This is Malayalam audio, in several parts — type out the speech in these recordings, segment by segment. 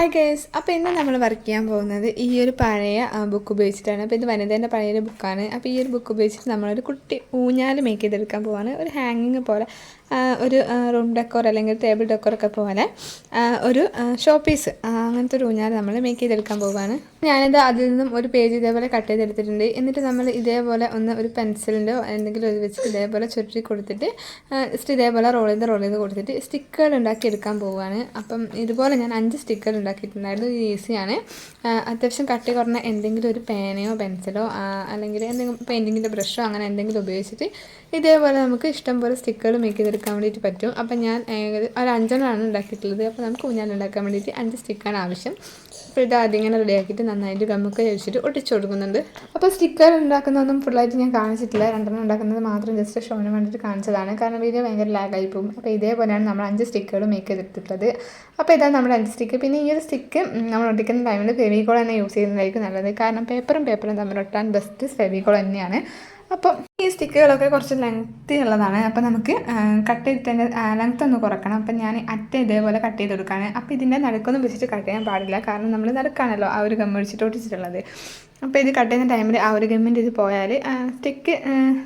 ഹായ് ഗേസ് അപ്പോൾ ഇന്ന് നമ്മൾ വർക്ക് ചെയ്യാൻ പോകുന്നത് ഈ ഒരു പഴയ ബുക്ക് ഉപയോഗിച്ചിട്ടാണ്. അപ്പോൾ ഇത് വനിതേന്റെ പഴയൊരു ബുക്കാണ് അപ്പോൾ ഈ ഒരു ബുക്ക് ഉപയോഗിച്ചിട്ട് നമ്മളൊരു കുട്ടി ഊഞ്ഞാൽ മേക്ക് ചെയ്തെടുക്കാൻ പോവാണ്. ഒരു ഹാങ്ങിങ് പോലെ ഒരു റൂം ഡെക്കോർ അല്ലെങ്കിൽ ടേബിൾ ഡെക്കോറൊക്കെ പോലെ ഒരു ഷോ പീസ് അങ്ങനത്തെ ഒരു ഊഞ്ഞാൽ നമ്മൾ മേക്ക് ചെയ്തെടുക്കാൻ പോവാണ്. ഞാനിത് അതിൽ നിന്നും ഒരു പേജ് ഇതേപോലെ കട്ട് ചെയ്തെടുത്തിട്ടുണ്ട്. എന്നിട്ട് നമ്മൾ ഇതേപോലെ ഒന്ന് ഒരു പെൻസിലിന്റെയോ എന്തെങ്കിലും ഒരു വെച്ചിട്ട് ഇതേപോലെ ചുരുട്ടി കൊടുത്തിട്ട് ജസ്റ്റ് ഇതേപോലെ റോൾ ചെയ്ത് റോൾ ചെയ്ത് കൊടുത്തിട്ട് സ്റ്റിക്കുകൾ ഉണ്ടാക്കി എടുക്കാൻ പോവുകയാണ് അപ്പം ഇതുപോലെ ഞാൻ അഞ്ച് സ്റ്റിക്കർ ഉണ്ടാക്കിയിട്ടുണ്ടായിരുന്നു. ഈസിയാണ് അത്യാവശ്യം കട്ടി കുറഞ്ഞ എന്തെങ്കിലും ഒരു പേനയോ പെൻസിലോ അല്ലെങ്കിൽ എന്തെങ്കിലും പെയിന്റിങ്ങിന്റെ ബ്രഷോ അങ്ങനെ എന്തെങ്കിലും ഉപയോഗിച്ചിട്ട് ഇതേപോലെ നമുക്ക് ഇഷ്ടം പോലെ സ്റ്റിക്കുകൾ മേക്ക് ചെയ്തെടുക്കാൻ വേണ്ടിയിട്ട് പറ്റും. അപ്പം ഞാൻ ഒരു അഞ്ചെണ്ണമാണ് ഉണ്ടാക്കിയിട്ടുള്ളത്. അപ്പോൾ നമുക്ക് ഊഞ്ഞാൽ ഉണ്ടാക്കാൻ വേണ്ടിയിട്ട് അഞ്ച് സ്റ്റിക്കാണ് ആവശ്യം. അപ്പോൾ ഇത് ആദ്യം ഇങ്ങനെ റെഡിയാക്കിയിട്ട് നന്നായിട്ട് ഗമ്മൊക്കെ വെച്ചിട്ട് ഒട്ടിച്ചു കൊടുക്കുന്നുണ്ട്. അപ്പോൾ സ്റ്റിക്കർ ഉണ്ടാക്കുന്നതൊന്നും ഫുള്ളായിട്ട് ഞാൻ കാണിച്ചിട്ടില്ല. രണ്ടെണ്ണം ഉണ്ടാക്കുന്നത് മാത്രം ജസ്റ്റ് ഷോന് വേണ്ടിയിട്ട് കാണിച്ചതാണ്. കാരണം വീഡിയോ ഭയങ്കര ലാഗായി പോകും. അപ്പോൾ ഇതേപോലെയാണ് നമ്മൾ അഞ്ച് സ്റ്റിക്കുകൾ മേക്ക് ചെയ്തിട്ടുള്ളത് അപ്പോൾ ഇതാണ് നമ്മുടെ അഞ്ച് സ്റ്റിക്ക് പിന്നെ ഈ ഒരു സ്റ്റിക്ക് നമ്മൾ ഒട്ടിക്കുന്ന ടൈമിൽ ഫെവിക്കോൾ തന്നെ യൂസ് ചെയ്യുന്നതായിരിക്കും നല്ലത്. കാരണം പേപ്പറും പേപ്പറും തമ്മിൽ ഒട്ടാൻ ബെസ്റ്റ് ഫെവിക്കോൾ തന്നെയാണ്. അപ്പം ഈ സ്റ്റിക്കുകളൊക്കെ കുറച്ച് ലെങ്ത്തി ഉള്ളതാണ്. അപ്പം നമുക്ക് കട്ട് ചെയ്തിട്ട് ലെങ്ത് ഒന്ന് കുറക്കണം. അപ്പം ഞാൻ അറ്റ ഇതേപോലെ കട്ട് ചെയ്ത് കൊടുക്കുകയാണ് അപ്പം ഇതിന്റെ നടുക്കൊന്നും വെച്ചിട്ട് കട്ട് ചെയ്യാൻ പാടില്ല. കാരണം നമ്മൾ നടുക്കാണല്ലോ ആ ഒരു ഗം ഒഴിച്ചിട്ട് ഒട്ടിച്ചിട്ടുള്ളത്. അപ്പോൾ ഇത് കട്ട് ചെയ്യുന്ന ടൈമിൽ ആ ഒരു ഗമ്മിന്റെ ഇത് പോയാൽ സ്റ്റിക്ക്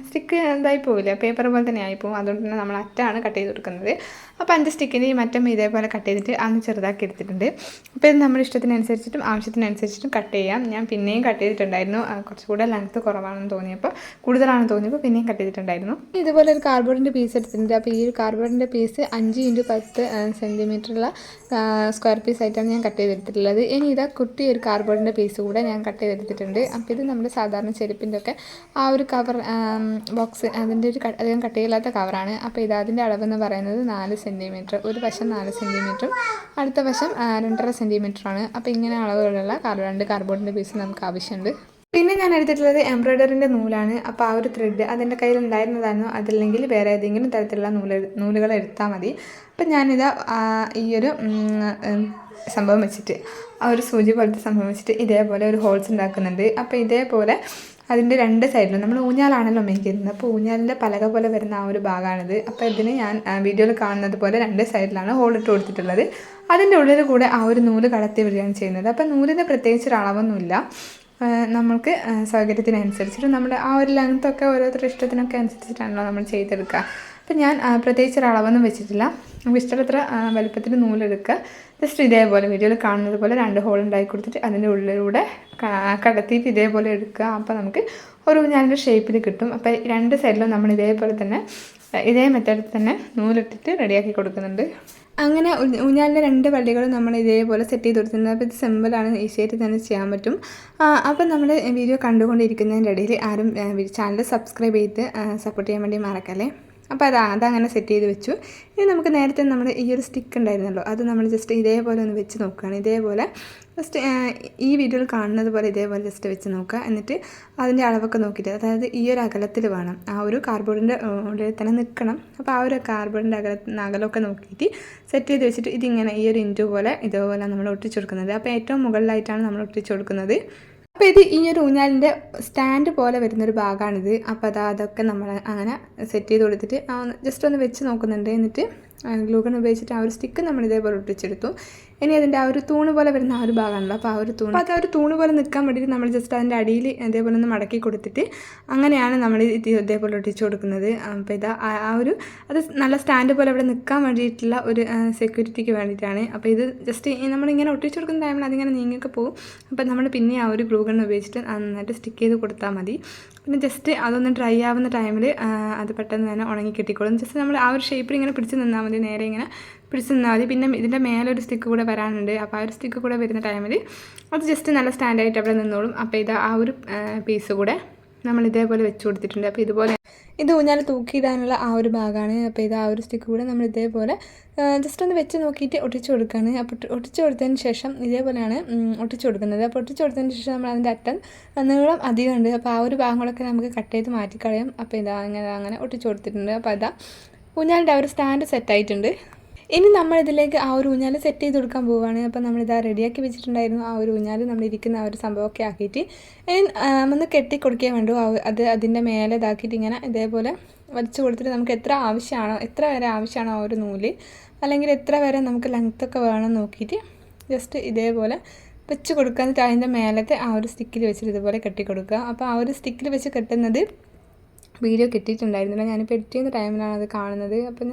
സ്റ്റിക്ക് എന്തായി പോവില്ല. പേപ്പർ പോലെ തന്നെ ആയിപ്പോവും അതുകൊണ്ട് തന്നെ നമ്മൾ അറ്റാണ് കട്ട് ചെയ്ത് കൊടുക്കുന്നത്. അപ്പോൾ അഞ്ച് സ്റ്റിക്കിന്റെ ഈ മറ്റം ഇതേപോലെ കട്ട് ചെയ്തിട്ട് അന്ന് ചെറുതാക്കി എടുത്തിട്ടുണ്ട്. അപ്പോൾ ഇത് നമ്മുടെ ഇഷ്ടത്തിനനുസരിച്ചിട്ടും ആവശ്യത്തിനനുസരിച്ചിട്ടും കട്ട് ചെയ്യാം. ഞാൻ പിന്നെയും കട്ട് ചെയ്തിട്ടുണ്ടായിരുന്നു. കുറച്ചുകൂടെ ലെങ്ത്ത് കുറവാണെന്ന് തോന്നിയപ്പോൾ കൂടുതലാണെന്ന് തോന്നിയപ്പോൾ പിന്നെയും കട്ട് ചെയ്തിട്ടുണ്ടായിരുന്നു. ഇതുപോലെ ഒരു കാർഡ്ബോർഡിന്റെ പീസ് എടുത്തിട്ടുണ്ട്. അപ്പോൾ ഈ ഒരു കാർഡ്ബോർഡിന്റെ പീസ് അഞ്ച് ഇന്റു പത്ത് സെന്റിമീറ്ററുള്ള സ്ക്വയർ പീസ് ആയിട്ടാണ് ഞാൻ കട്ട് ചെയ്തെടുത്തിട്ടുള്ളത്. ഇനി ഇതാ കുട്ടി ഒരു കാർഡ്ബോർഡിന്റെ പീസ് കൂടെ ഞാൻ കട്ട് ചെയ്തെടുത്തിട്ടുണ്ട്. അപ്പോൾ ഇത് നമ്മുടെ സാധാരണ ചെരുപ്പിന്റെ ഒക്കെ ആ ഒരു കവർ ബോക്സ് അതിന്റെ ഒരു അധികം കട്ടിയില്ലാത്ത കവറാണ് അപ്പോൾ ഇത് അതിന്റെ അളവെന്ന് പറയുന്നത് നാല് സെന്റിമീറ്റർ ഒരു വശം നാല് സെന്റിമീറ്ററും അടുത്ത വശം രണ്ടര സെന്റിമീറ്ററാണ് അപ്പോൾ ഇങ്ങനെ അളവുകളുള്ള കാർ രണ്ട് കാർഡ്ബോർഡിന്റെ പീസ് നമുക്ക് ആവശ്യമുണ്ട്. പിന്നെ ഞാൻ എടുത്തിട്ടുള്ളത് എംബ്രോയ്ഡറിന്റെ നൂലാണ്. അപ്പോൾ ആ ഒരു ത്രെഡ് അതിന്റെ കയ്യിൽ ഉണ്ടായിരുന്നതായിരുന്നു. അതല്ലെങ്കിൽ വേറെ ഏതെങ്കിലും തരത്തിലുള്ള നൂൽ നൂലുകൾ എടുത്താൽ മതി. അപ്പം ഞാനിത് ഈ ഒരു സംഭവം വെച്ചിട്ട് ആ ഒരു സൂചി പോലത്തെ സംഭവം വെച്ചിട്ട് ഇതേപോലെ ഒരു ഹോൾസ് ഉണ്ടാക്കുന്നുണ്ട്. അപ്പോൾ ഇതേപോലെ അതിന്റെ രണ്ട് സൈഡിലും നമ്മൾ ഊഞ്ഞാലാണല്ലോ മേക്ക് ചെയ്യുന്നത് അപ്പോൾ ഊഞ്ഞാലിന്റെ പലക പോലെ വരുന്ന ആ ഒരു ഭാഗമാണിത്. അപ്പോൾ ഇതിന് ഞാൻ വീഡിയോയിൽ കാണുന്നത് പോലെ രണ്ട് സൈഡിലാണ് ഹോൾ ഇട്ട് കൊടുത്തിട്ടുള്ളത്. അതിന്റെ ഉള്ളിൽ കൂടെ ആ ഒരു നൂൽ കടത്തി വിടുകയാണ് ചെയ്യുന്നത്. അപ്പോൾ നൂലിന് പ്രത്യേകിച്ച് ഒരു അളവൊന്നുമില്ല. നമ്മൾക്ക് സൗകര്യത്തിനനുസരിച്ചിട്ട് നമ്മുടെ ആ ഒരു ലെങ്ത്തൊക്കെ ഓരോരുത്തരുടെ ഇഷ്ടത്തിനൊക്കെ അനുസരിച്ചിട്ടാണല്ലോ നമ്മൾ ചെയ്തെടുക്കുക. അപ്പം ഞാൻ പ്രത്യേകിച്ച് ഒരു അളവൊന്നും വെച്ചിട്ടില്ല. നമുക്ക് ഇഷ്ടമുള്ളത്ര വലുപ്പത്തിൽ നൂലെടുക്കുക. ജസ്റ്റ് ഇതേപോലെ വീഡിയോയിൽ കാണുന്നത് പോലെ രണ്ട് ഹോൾ ഉണ്ടാക്കി കൊടുത്തിട്ട് അതിന്റെ ഉള്ളിലൂടെ കടത്തിയിട്ട് ഇതേപോലെ എടുക്കുക. അപ്പോൾ നമുക്ക് ഒരു ഊഞ്ഞാലിന്റെ ഷേപ്പിൽ കിട്ടും. അപ്പോൾ രണ്ട് സൈഡിലും നമ്മൾ ഇതേപോലെ തന്നെ ഇതേ മെത്തേഡിൽ തന്നെ നൂലിട്ടിട്ട് റെഡിയാക്കി കൊടുക്കുന്നുണ്ട്. അങ്ങനെ ഊഞ്ഞാലിന്റെ രണ്ട് വള്ളികളും നമ്മൾ ഇതേപോലെ സെറ്റ് ചെയ്ത് കൊടുത്തിട്ടുണ്ട്. അപ്പോൾ ഇത് സിമ്പിളാണ് ഈസിയായിട്ട് തന്നെ ചെയ്യാൻ പറ്റും. അപ്പോൾ അപ്പം നമ്മൾ വീഡിയോ കണ്ടുകൊണ്ടിരിക്കുന്നതിന്റെ ഇടയിൽ ആരും ചാനൽ സബ്സ്ക്രൈബ് ചെയ്ത് സപ്പോർട്ട് ചെയ്യാൻ വേണ്ടി മറക്കല്ലേ? അപ്പോൾ അത് അതങ്ങനെ സെറ്റ് ചെയ്ത് വെച്ചു. ഇനി നമുക്ക് നേരത്തെ നമ്മുടെ ഈ ഒരു സ്റ്റിക്ക് ഉണ്ടായിരുന്നല്ലോ അത് നമ്മൾ ജസ്റ്റ് ഇതേപോലെ ഒന്ന് വെച്ച് നോക്കുകയാണ്. ഇതേപോലെ ജസ്റ്റ് ഈ വീഡിയോയിൽ കാണുന്നത് പോലെ ഇതേപോലെ ജസ്റ്റ് വെച്ച് നോക്കുക. എന്നിട്ട് അതിന്റെ അളവൊക്കെ നോക്കിയിട്ട് അതായത് ഈ ഒരു അകലത്തിൽ വേണം. ആ ഒരു കാർബോർഡിന്റെ ഉള്ളിൽ തന്നെ നിൽക്കണം. അപ്പോൾ ആ ഒരു കാർബോർഡിന്റെ അകല അകലമൊക്കെ നോക്കിയിട്ട് സെറ്റ് ചെയ്ത് വെച്ചിട്ട് ഇതിങ്ങനെ ഈ ഒരു ഇന്റു പോലെ ഇതേപോലെ നമ്മൾ ഒട്ടിച്ചു കൊടുക്കുന്നത്. അപ്പോൾ ഏറ്റവും മുകളിലായിട്ടാണ് നമ്മൾ ഒട്ടിച്ചു കൊടുക്കുന്നത്. അപ്പോൾ ഇത് ഈ ഒരു ഊഞ്ഞാലിന്റെ സ്റ്റാൻഡ് പോലെ വരുന്നൊരു ഭാഗമാണിത് അപ്പോൾ അത് അതൊക്കെ നമ്മൾ അങ്ങനെ സെറ്റ് ചെയ്ത് കൊടുത്തിട്ട് ജസ്റ്റ് ഒന്ന് വെച്ച് നോക്കുന്നുണ്ട്. എന്നിട്ട് ഗ്ലൂഗൺ ഉപയോഗിച്ചിട്ട് ആ ഒരു സ്റ്റിക്ക് നമ്മൾ ഇതേപോലെ ഒട്ടിച്ചെടുത്തു. ഇനി അതിന്റെ ആ ഒരു തൂണ് പോലെ വരുന്ന ആ ഒരു ഭാഗമാണല്ലോ. അപ്പോൾ ആ ഒരു തൂണ്. അപ്പോൾ അത് ആ ഒരു തൂണ് പോലെ നിൽക്കാൻ വേണ്ടിയിട്ട് നമ്മൾ ജസ്റ്റ് അതിന്റെ അടിയിൽ ഇതേപോലെ ഒന്ന് മടക്കി കൊടുത്തിട്ട് അങ്ങനെയാണ് നമ്മൾ ഇത് ഇതേപോലെ ഒട്ടിച്ചു കൊടുക്കുന്നത്. അപ്പോൾ ഇത് ആ ഒരു അത് നല്ല സ്റ്റാൻഡ് പോലെ അവിടെ നിൽക്കാൻ വേണ്ടിയിട്ടുള്ള ഒരു സെക്യൂരിറ്റിക്ക് വേണ്ടിയിട്ടാണ്. അപ്പോൾ ഇത് ജസ്റ്റ് നമ്മളിങ്ങനെ ഒട്ടിച്ചു കൊടുക്കുന്ന ടൈമിൽ അതിങ്ങനെ നീങ്ങിയൊക്കെ പോകും. അപ്പോൾ നമ്മൾ പിന്നെ ആ ഒരു ഗ്ലൂഗൺ ഉപയോഗിച്ചിട്ട് നന്നായിട്ട് സ്റ്റിക്ക് ചെയ്ത് കൊടുത്താൽ മതി. പിന്നെ ജസ്റ്റ് അതൊന്ന് ഡ്രൈ ആവുന്ന ടൈമിൽ അത് പെട്ടെന്ന് തന്നെ ഉണങ്ങി കിട്ടിക്കോളും. ജസ്റ്റ് നമ്മൾ ആ ഒരു ഷേപ്പിൽ ഇങ്ങനെ പിടിച്ച് നിന്നാൽ മതി. നേരെ ഇങ്ങനെ പിടിച്ച് നിന്നാൽ മതി. പിന്നെ ഇതിന്റെ മേലൊരു സ്റ്റിക്ക് കൂടെ വരാനുണ്ട്. അപ്പോൾ ആ ഒരു സ്റ്റിക്ക് കൂടെ വരുന്ന ടൈമിൽ അത് ജസ്റ്റ് നല്ല സ്റ്റാൻഡായിട്ട് അവിടെ നിന്നോളും. അപ്പോൾ ഇത് ആ ഒരു പീസ് കൂടെ നമ്മൾ ഇതേപോലെ വെച്ച് കൊടുത്തിട്ടുണ്ട്. അപ്പോൾ ഇതുപോലെ ഇത് ഊഞ്ഞാൽ തൂക്കിയിടാനുള്ള ആ ഒരു ഭാഗമാണ്. അപ്പോൾ ഇത് ആ ഒരു സ്റ്റിക്ക് കൂടെ നമ്മൾ ഇതേപോലെ ജസ്റ്റ് ഒന്ന് വെച്ച് നോക്കിയിട്ട് ഒട്ടിച്ചു കൊടുക്കുകയാണ് അപ്പോൾ ഒട്ടി- ഒട്ടിച്ചു കൊടുത്തതിന് ശേഷം ഇതേപോലെയാണ് ഒട്ടിച്ചു കൊടുക്കുന്നത്. അപ്പോൾ ഒട്ടിച്ചു കൊടുത്തതിന് ശേഷം നമ്മൾ അതിന്റെ അറ്റം നീളം അധികം ഉണ്ട് അപ്പോൾ ആ ഒരു ഭാഗങ്ങളൊക്കെ നമുക്ക് കട്ട് ചെയ്ത് മാറ്റിക്കളയാം. അപ്പോൾ ഇതാ അങ്ങനെ അങ്ങനെ ഒട്ടിച്ചു കൊടുത്തിട്ടുണ്ട്. അപ്പോൾ അതാ ഊഞ്ഞാലിന്റെ ആ ഒരു സ്റ്റാൻഡ് സെറ്റായിട്ടുണ്ട് ഇനി നമ്മൾ ഇതിലേക്ക് ആ ഒരു ഊഞ്ഞാൽ സെറ്റ് ചെയ്ത് കൊടുക്കാൻ പോവുകയാണ് അപ്പോൾ നമ്മളിതാ റെഡിയാക്കി വെച്ചിട്ടുണ്ടായിരുന്നു ആ ഒരു ഊഞ്ഞാൽ നമ്മൾ ഇരിക്കുന്ന ആ ഒരു സംഭവമൊക്കെ ആക്കിയിട്ട് ഒന്ന് കെട്ടി കൊടുക്കേ വേണ്ടു. അത് അതിന്റെ മേലെ ഇതാക്കിയിട്ട് ഇങ്ങനെ ഇതേപോലെ വലിച്ചു കൊടുത്തിട്ട് നമുക്ക് എത്ര ആവശ്യമാണോ എത്ര വരെ ആവശ്യമാണോ ആ ഒരു നൂൽ അല്ലെങ്കിൽ എത്ര വരെ നമുക്ക് ലെങ്ത്തൊക്കെ വേണം നോക്കിയിട്ട് ജസ്റ്റ് ഇതേപോലെ വെച്ച് കൊടുക്കാൻ അതിന്റെ മേലത്തെ ആ ഒരു സ്റ്റിക്കിൽ വെച്ചിട്ട് ഇതുപോലെ കെട്ടി കൊടുക്കുക. അപ്പോൾ ആ ഒരു സ്റ്റിക്കിൽ വെച്ച് കെട്ടുന്നത് വീഡിയോ കിട്ടിയിട്ടുണ്ടായിരുന്നില്ല. ഞാനിപ്പോൾ എഡിറ്റ് ചെയ്യുന്ന ടൈമിലാണ് അത് കാണുന്നത്. അപ്പം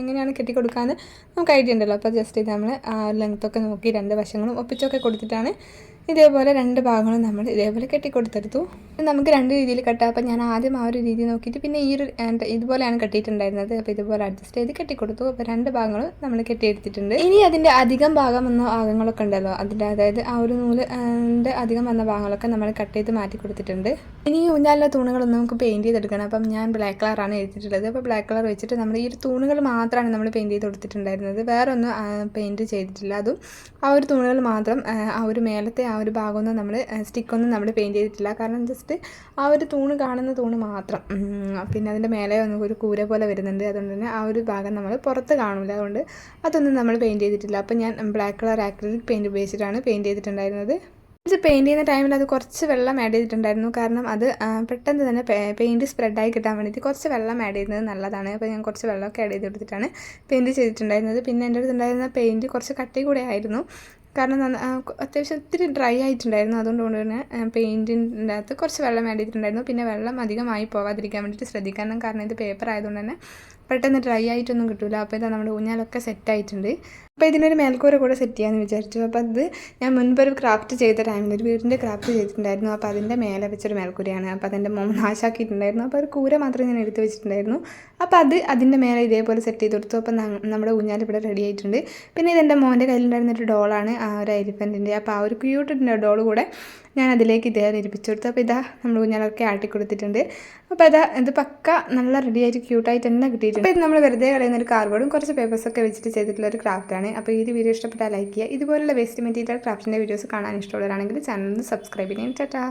എങ്ങനെയാണ് കെട്ടി കൊടുക്കാമെന്ന് നമുക്ക് ഐഡിയ ഉണ്ടല്ലോ. അപ്പോൾ ജസ്റ്റ് ഇത് നമ്മൾ ലെങ്ത്തൊക്കെ നോക്കി രണ്ട് വശങ്ങളും ഒപ്പിച്ചൊക്കെ കൊടുത്തിട്ടാണ് ഇതേപോലെ രണ്ട് ഭാഗങ്ങളും നമ്മൾ ഇതേപോലെ കെട്ടിക്കൊടുത്തെടുത്തു. നമുക്ക് രണ്ട് രീതിയിൽ കെട്ടാം. അപ്പോൾ ഞാൻ ആദ്യം ആ ഒരു രീതി നോക്കിയിട്ട് പിന്നെ ഈ ഒരു ഇതുപോലെയാണ് കെട്ടിയിട്ടുണ്ടായിരുന്നത്. അപ്പോൾ ഇതുപോലെ അഡ്ജസ്റ്റ് ചെയ്ത് കെട്ടിക്കൊടുത്തു. അപ്പോൾ രണ്ട് ഭാഗങ്ങളും നമ്മൾ കെട്ടിയെടുത്തിട്ടുണ്ട്. ഇനി അതിന്റെ അധികം ഭാഗം വന്ന ഭാഗങ്ങളൊക്കെ ഉണ്ടല്ലോ. അതിന്റെ അതായത് ആ ഒരു നൂലിന്റെ അധികം വന്ന ഭാഗങ്ങളൊക്കെ നമ്മൾ കട്ട് ചെയ്ത് മാറ്റി കൊടുത്തിട്ടുണ്ട്. ഇനി ഊഞ്ഞാലിലെ തൂണുകളൊന്നും നമുക്ക് പെയിന്റ് ചെയ്തെടുക്കണം. അപ്പം ഞാൻ ബ്ലാക്ക് കളറാണ് എഴുതിയിട്ടുള്ളത്. അപ്പോൾ ബ്ലാക്ക് കളർ വെച്ചിട്ട് നമ്മൾ ഈ ഒരു തൂണുകൾ മാത്രമാണ് നമ്മൾ പെയിന്റ് ചെയ്ത് കൊടുത്തിട്ടുണ്ടായിരുന്നത്. വേറെ ഒന്നും പെയിന്റ് ചെയ്തിട്ടില്ല. അതും ആ ഒരു തൂണുകൾ മാത്രം ആ ഒരു മേലത്തെ ആ ഒരു ഭാഗമൊന്നും നമ്മൾ സ്റ്റിക്കൊന്നും നമ്മൾ പെയിന്റ് ചെയ്തിട്ടില്ല. കാരണം ജസ്റ്റ് ആ ഒരു തൂണ് കാണുന്ന തൂണ് മാത്രം. പിന്നെ അതിന്റെ മേലെ ഒന്നും ഒരു കൂര പോലെ വരുന്നുണ്ട്. അതുകൊണ്ട് തന്നെ ആ ഒരു ഭാഗം നമ്മൾ പുറത്ത് കാണില്ല അതുകൊണ്ട് അതൊന്നും നമ്മൾ പെയിന്റ് ചെയ്തിട്ടില്ല. അപ്പോൾ ഞാൻ ബ്ലാക്ക് കളർ ആക്രിലിക് പെയിന്റ് ഉപയോഗിച്ചിട്ടാണ് പെയിന്റ് ചെയ്തിട്ടുണ്ടായിരുന്നത്. ഇത് പെയിന്റ് ചെയ്യുന്ന ടൈമിൽ അത് കുറച്ച് വെള്ളം ആഡ് ചെയ്തിട്ടുണ്ടായിരുന്നു. കാരണം അത് പെട്ടെന്ന് തന്നെ പെയിന്റ് സ്പ്രെഡായി കിട്ടാൻ വേണ്ടിയിട്ട് കുറച്ച് വെള്ളം ആഡ് ചെയ്യുന്നത് നല്ലതാണ്. അപ്പോൾ ഞാൻ കുറച്ച് വെള്ളമൊക്കെ ആഡ് ചെയ്ത് കൊടുത്തിട്ടാണ് പെയിന്റ് ചെയ്തിട്ടുണ്ടായിരുന്നത്. പിന്നെ എന്റെ അടുത്തുണ്ടായിരുന്ന പെയിന്റ് കുറച്ച് കട്ടി കൂടെ ആയിരുന്നു. കാരണം അത്യാവശ്യം ഒത്തിരി ഡ്രൈ ആയിട്ടുണ്ടായിരുന്നു. അതുകൊണ്ട് കൊണ്ട് തന്നെ പെയിന്റിന്റെ അകത്ത് കുറച്ച് വെള്ളം വേണ്ടിയിട്ടുണ്ടായിരുന്നു പിന്നെ വെള്ളം അധികമായി പോവാതിരിക്കാൻ വേണ്ടിയിട്ട് ശ്രദ്ധിക്കണം. കാരണം ഇത് പേപ്പർ ആയതുകൊണ്ട് തന്നെ പെട്ടെന്ന് ഡ്രൈ ആയിട്ടൊന്നും കിട്ടില്ല അപ്പോൾ ഇതാ നമ്മുടെ ഊഞ്ഞാലൊക്കെ സെറ്റ് ആയിട്ടുണ്ട്. അപ്പോൾ ഇതിനൊരു മേൽക്കൂര കൂടെ സെറ്റ് ചെയ്യാമെന്ന് വിചാരിച്ചു. അപ്പോൾ അത് ഞാൻ മുൻപ് മുൻപൊരു ക്രാഫ്റ്റ് ചെയ്ത ടൈമിൽ ഒരു വീടിന്റെ ക്രാഫ്റ്റ് ചെയ്തിട്ടുണ്ടായിരുന്നു. അപ്പോൾ അതിന്റെ മേലെ വെച്ചൊരു മേൽക്കൂരയാണ്. അപ്പോൾ അതിന്റെ മോം നാശാക്കിയിട്ടുണ്ടായിരുന്നു. അപ്പോൾ ഒരു കൂര മാത്രം ഞാൻ എടുത്ത് വെച്ചിട്ടുണ്ടായിരുന്നു. അപ്പോൾ അത് അതിന്റെ മേലെ ഇതേപോലെ സെറ്റ് ചെയ്ത് കൊടുത്തു. അപ്പോൾ നമ്മുടെ ഊഞ്ഞാൽ ഇവിടെ റെഡി ആയിട്ടുണ്ട്. പിന്നെ ഇതെന്റെ മോന്റെ കയ്യിലുണ്ടായിരുന്ന ഒരു ഡോളാണ് ആ ഒരു എലിഫന്റിന്റെ അപ്പോൾ ആ ഒരു ക്യൂട്ടിന്റെ ഡോൾ കൂടെ ഞാൻ അതിലേക്ക് ഇതേപോലെ ഇരിപ്പിച്ചു കൊടുത്തു. അപ്പോൾ ഇതാ നമ്മൾ ഊഞ്ഞാലൊക്കെ ആട്ടി കൊടുത്തിട്ടുണ്ട് അപ്പോൾ ഇതാ ഇത് പക്ക നല്ല റെഡി ആയിട്ട് ക്യൂട്ടായിട്ട് തന്നെ കിട്ടിയിട്ടുണ്ട്. അപ്പോൾ ഇത് നമ്മൾ വെറുതെ കളയുന്ന ഒരു കാർബോർഡും കുറച്ച് പേപ്പേഴ്സൊക്കെ വെച്ചിട്ട് ചെയ്തിട്ടുള്ള ഒരു ക്രാഫ്റ്റാണ് അപ്പോൾ ഈ വീഡിയോ ഇഷ്ടപ്പെട്ടാൽ ലൈക്ക് ചെയ്യുക. ഇതുപോലുള്ള വേസ്റ്റ് മെറ്റീരിയൽ ക്രാഫ്റ്റിന്റെ വീഡിയോസ് കാണാൻ ഇഷ്ടമുള്ളവരാണെങ്കിൽ ചാനൽ സബ്സ്ക്രൈബ് ചെയ്യാൻ ചേട്ടാ